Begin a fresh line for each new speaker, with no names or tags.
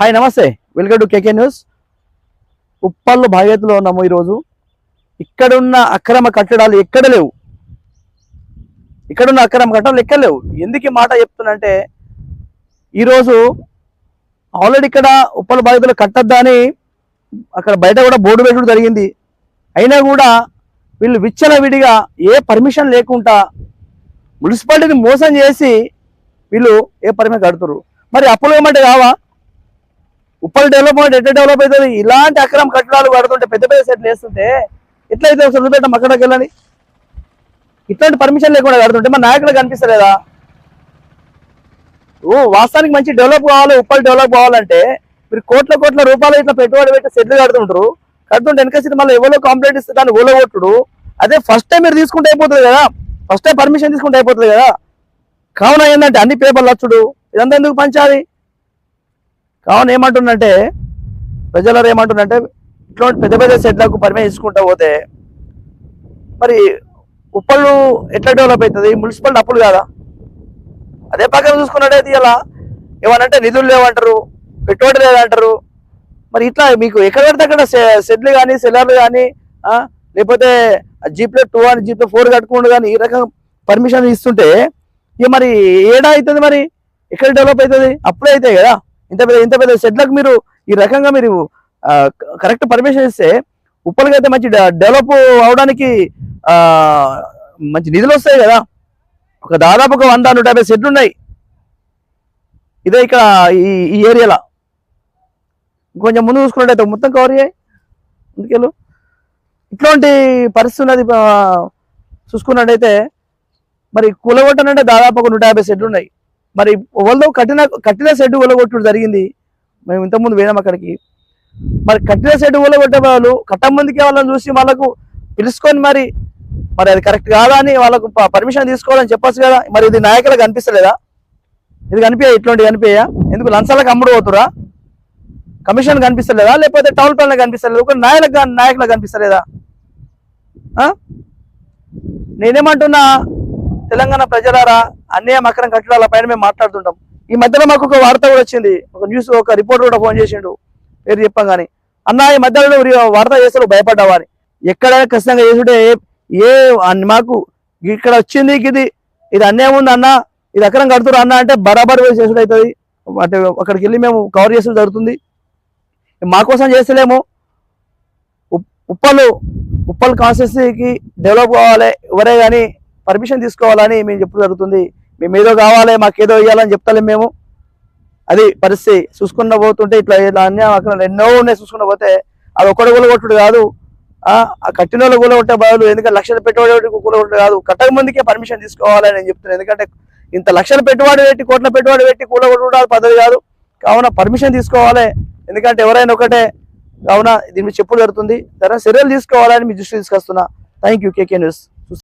Hi నమస్తే. Welcome to KK news. ఉప్పల్లు భాగ్యతలో ఉన్నాము ఈరోజు. ఇక్కడున్న అక్రమ కట్టడాలు ఎక్కడ లేవు? ఇక్కడున్న అక్రమ కట్టడాలు ఎక్కడ లేవు? ఎందుకు ఈ మాట చెప్తున్నంటే ఈరోజు ఆల్రెడీ ఇక్కడ ఉప్పల బాధితులు కట్టద్దా అని అక్కడ బయట కూడా బోర్డు పెట్టడం జరిగింది. అయినా కూడా వీళ్ళు విచ్చలవిడిగా ఏ పర్మిషన్ లేకుండా మున్సిపాలిటీని మోసం చేసి వీళ్ళు ఏ పర్మిషన్ కడుతురు మరి అప్పులు ఏమంటే కావా? ఉప్పల్ డెవలప్మెంట్ ఎట్లా డెవలప్ అవుతుంది? ఇలాంటి అక్రమ కట్టడాలు కడుతుంటే పెద్ద పెద్ద సెట్లు వేస్తుంటే ఎట్లయితే సొంతపేట పెట్టాం అక్కడికి వెళ్ళని ఇట్లాంటి పర్మిషన్ లేకుండా కడుతుంటే మా నాయకులు కనిపిస్తలేదా? ఓ వాస్తవానికి మంచి డెవలప్ కావాలి ఉప్పల్ డెవలప్ కావాలంటే మీరు కోట్ల కోట్ల రూపాయలు ఇట్లా పెట్టుబడి పెట్టి సెట్లు కడుతుంటారు. కడుతుంటే వెనక సీట్ మళ్ళీ ఎవరో కంప్లైంట్ ఇస్తే దాన్ని ఓలగొట్టుడు. అదే ఫస్ట్ టైం మీరు తీసుకుంటే అయిపోతుంది కదా. ఫస్ట్ టైం పర్మిషన్ తీసుకుంటే అయిపోతుంది కదా. కావున ఏంటంటే అన్ని పేపర్లు వచ్చుడు. ఇదంతా ఎందుకు పంచాలి? కావున ఏమంటుందంటే ప్రజలు ఏమంటుందంటే ఇట్లాంటి పెద్ద పెద్ద సెట్లకు పర్మిషన్ తీసుకుంటా పోతే మరి ఉప్పళ్ళు ఎట్లా డెవలప్ అవుతుంది? మున్సిపల్ అప్పులు కాదా? అదే ప్రకారం చూసుకున్నట్టయితే ఇలా ఏమనంటే నిధులు లేవంటారు పెట్టుబడి లేదంటారు మరి ఇట్లా మీకు ఎక్కడ పడితే అక్కడ సె- సెట్లు కానీ సెల్లర్లు కానీ లేకపోతే జీప్లో టూ అని జీప్లో ఫోర్ కట్టుకుంటూ కానీ ఈ రకం పర్మిషన్ ఇస్తుంటే ఇక మరి ఏడా అవుతుంది మరి? ఎక్కడ డెవలప్ అవుతుంది అప్పుడే అవుతాయి కదా. ఇంత పెద్ద ఇంత పెద్ద సెట్లకు మీరు ఈ రకంగా మీరు కరెక్ట్ పర్మిషన్ ఇస్తే ఉప్పలకి అయితే మంచి డెవలప్ అవడానికి మంచి నిధులు వస్తాయి కదా. ఒక దాదాపు ఒక వంద నూట యాభై సెట్లు ఉన్నాయి. ఇదే ఇక్కడ ఈ ఈ ఏరియాలో. కొంచెం ముందు చూసుకున్నట్టయితే మొత్తం కవర్ చేయి. ముందుకెళ్ళు. ఇట్లాంటి పరిస్థితి ఉన్నది చూసుకున్నట్టయితే మరి కూలగొట్టనంటే దాదాపు ఒక నూట యాభై సెట్లు ఉన్నాయి. మరి వాళ్ళు కట్టిన కట్టిన సెట్ కూలగొట్టడం జరిగింది. మేము ఇంతకుముందు పోయినాం అక్కడికి. మరి కట్టిన సెట్ కూలగొట్టే వాళ్ళు కట్టమందికి వాళ్ళని చూసి వాళ్ళకు పిలుచుకొని మరి మరి అది కరెక్ట్ కాదా అని వాళ్ళకు పర్మిషన్ తీసుకోవాలని చెప్పొచ్చు కదా. మరి ఇది నాయకులకు కనిపిస్తలేదా ఇది కనిపించా ఇట్లాంటివి కనిపించా ఎందుకు లంచాలకు అమ్ముడు పోతురా కమిషన్ కనిపిస్తలేదా? లేకపోతే టౌన్ ప్లాన్ కనిపిస్తలేదు? ఒక నాయకులకు గా- నాయకులకు కనిపిస్తలేదా నేనేమంటున్నా తెలంగాణ ప్రజలారా అన్యాయం అక్రమ కట్టడాల పైన మేము మాట్లాడుతుంటాం. ఈ మధ్యలో మాకు ఒక వార్త కూడా వచ్చింది. ఒక న్యూస్ ఒక రిపోర్టర్ కూడా ఫోన్ చేసిండు. పేరు చెప్పాం కానీ అన్న ఈ మధ్యలో వార్త చేస్తారు భయపడ్డావా అని. ఎక్కడైనా ఖచ్చితంగా చేసుంటే ఏ ఏ మాకు ఇక్కడ వచ్చింది ఇది ఇది అన్యాయం ఉంది అన్న ఇది అక్రమం కడుతురు అన్న అంటే బరాబర్ వేసి చేసుడు అవుతుంది అంటే అక్కడికి వెళ్ళి మేము కవర్ చేసుడు జరుగుతుంది. మా కోసం చేస్తలేము. ఉప్పలు ఉప్పల్ కాన్స్టిట్యూన్సీకి డెవలప్ కావాలి ఎవరే కానీ పర్మిషన్ తీసుకోవాలని మేము చెప్పడం జరుగుతుంది. మేము ఏదో కావాలి మాకు ఏదో ఇవ్వాలని చెప్తలేము మేము. అది పరిస్థితి. చూసుకున్న పోతుంటే ఇట్లా ఇట్లా అన్యాయం అక్కడ ఎన్నో ఉన్నాయి చూసుకున్న పోతే అది ఒక్కడు కూలగొట్టుడు కాదు. ఆ కట్టిన వాళ్ళు కూలగొట్టే బదులు ఎందుకంటే లక్షలు పెట్టుబడి కూలగొట్టుడు కాదు. కట్టక ముందుకే పర్మిషన్ తీసుకోవాలని నేను చెప్తున్నాను ఎందుకంటే ఇంత లక్షలు పెట్టుబడి పెట్టి కోట్ల పెట్టుబడి పెట్టి కూలగొట్టుడు పద్ధతి కాదు. కావున పర్మిషన్ తీసుకోవాలి. ఎందుకంటే ఎవరైనా ఒకటే కావున దీని మీద చెప్పుడు జరుగుతుంది సరే చర్యలు తీసుకోవాలని మీ దృష్టి తీసుకొస్తున్నా. Thank you K K news